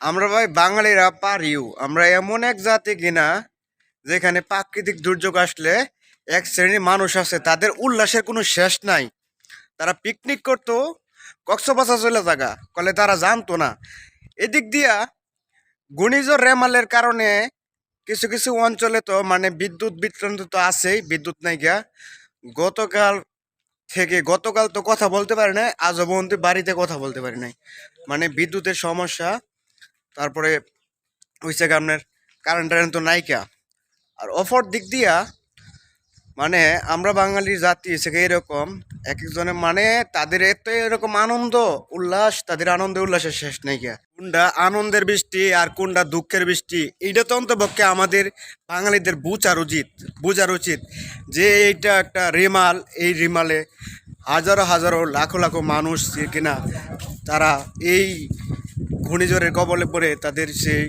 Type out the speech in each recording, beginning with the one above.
আমরা ভাই বাঙালিরা পারিও। আমরা এমন এক জাতি কিনা, যেখানে প্রাকৃতিক দুর্যোগ আসলে এক শ্রেণির মানুষ আছে, তাদের উল্লাসের কোনো শেষ নাই। তারা পিকনিক করতো, কক্সবাজার চলে থাকা কলে তারা জানতো না। এদিক দিয়া ঘূর্ণিঝড় রেমালের কারণে কিছু কিছু অঞ্চলে তো মানে বিদ্যুৎ বিতরণ তো আছেই, বিদ্যুৎ নাই গিয়া। গতকাল থেকে, গতকাল তো কথা বলতে পারি নাই আজ অবধি বাড়িতে কথা বলতে পারি নাই। মানে বিদ্যুতের সমস্যা তারপরে গিয়ে আপনার কারেন্ট টারেন্ট তো নাইকা আর অফার দিক দিয়া মানে আমরা বাঙালি জাতি গিয়ে এরকম এক একজনের মানে তাদের এত এরকম আনন্দ, উল্লাস, তাদের আনন্দ উল্লাসের শেষ নেই গিয়া। কোনটা আনন্দের বৃষ্টি আর কোনটা দুঃখের বৃষ্টি, এইটা তো অন্তপক্ষে আমাদের বাঙালিদের বুঝার উচিত বুঝার উচিত যে এইটা একটা রিমাল, এই রিমালে হাজারো হাজারো লাখো লাখো মানুষ কিনা তারা এই ঘূর্ণিঝড়ের কবলে পড়ে তাদের সেই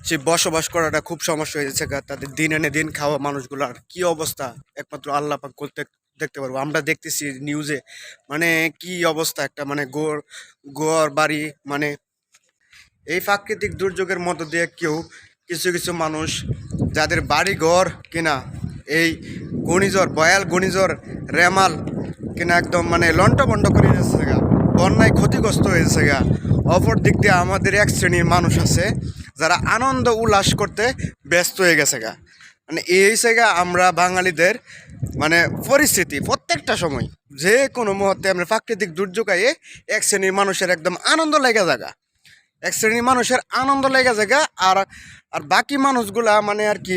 সে বসবাস করাটা খুব সমস্যা হয়ে যাচ্ছে। তাদের দিন এনে দিন খাওয়া মানুষগুলার কি অবস্থা? একমাত্র আল্লাহ পাক করতে দেখতে পারব। আমরা দেখতেছি নিউজে মানে কি অবস্থা একটা মানে গোর গোর বাড়ি মানে এই প্রাকৃতিক দুর্যোগের মধ্য দিয়ে কেউ কিছু কিছু মানুষ যাদের বাড়ি ঘর কিনা, এই ঘূর্ণিঝড়, বয়াল ঘূর্ণিঝড়, রেমাল কিনা একদম মানে লন্ট বন্ড করে যাচ্ছে গা। বন্যায় ক্ষতিগ্রস্ত হয়েছে গা। অপর দিক দিয়ে আমাদের এক শ্রেণির মানুষ আছে, যারা আনন্দ উল্লাস করতে ব্যস্ত হয়ে গেছে গা। মানে এই হয়েছে গা আমরা বাঙালিদের মানে পরিস্থিতি প্রত্যেকটা সময়। যে কোনো মুহূর্তে আমরা প্রাকৃতিক দুর্যোগ আয়ে এক শ্রেণির মানুষের একদম আনন্দ লেগে জায়গা এক শ্রেণির মানুষের আনন্দ লেগে জায়গা আর আর বাকি মানুষগুলা মানে আর কি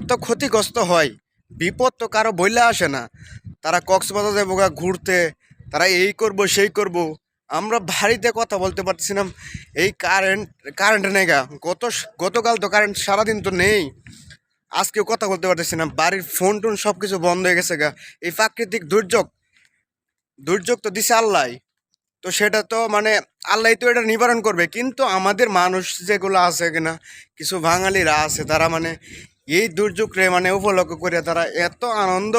এত ক্ষতিগ্রস্ত হয়, বিপদ তো কারও বইলে আসে না। তারা কক্সবাজার যাব ঘুরতে, তারা এই করব, সেই করব আমরা বাড়িতে কথা বলতে পারছিলাম এই কারেন্ট কারেন্ট নেই গা। গত, গতকাল তো কারেন্ট সারাদিন তো নেই। আজকেও কথা বলতে পারতেছি না বাড়ির ফোন টোন সব কিছু বন্ধ হয়ে গেছে গা। এই প্রাকৃতিক দুর্যোগ দুর্যোগ তো দিছে আল্লাহ। তো সেটা তো মানে আল্লাহ তো এটা নিবারণ করবে। কিন্তু আমাদের মানুষ যেগুলো আছে কিনা, কিছু বাঙালিরা আছে, তারা মানে এই দুর্যোগরে মানে উপলক্ষ করে তারা এত আনন্দ,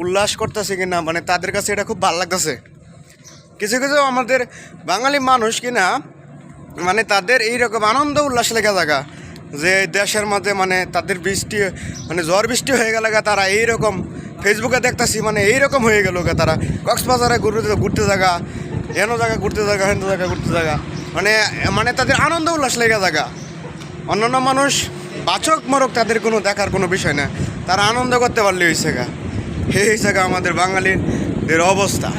উল্লাস করতেছে কিনা মানে তাদের কাছে এটা খুব ভালো লাগতেছে। কিছু কিছু আমাদের বাঙালি মানুষ কিনা মানে তাদের এইরকম আনন্দ উল্লাস লেগে থাকা, যে দেশের মধ্যে মানে তাদের বৃষ্টি মানে ঝড় বৃষ্টি হয়ে গেলে তারা এইরকম ফেসবুকে দেখতাছি মানে এইরকম হয়ে গেল তারা। কক্সবাজারে ঘুরতে ঘুরতে জায়গা এন জায়গা ঘুরতে জায়গা হেন জায়গা ঘুরতে জায়গা মানে মানে তাদের আনন্দ উল্লাস লেগে থাকা। অন্যান্য মানুষ, বাচক মরক তাদের কোনো দেখার কোনো বিষয় না, তারা আনন্দ করতে পারলে হয়েছে গা। এই হয়েছে গা আমাদের বাঙালিদের অবস্থা।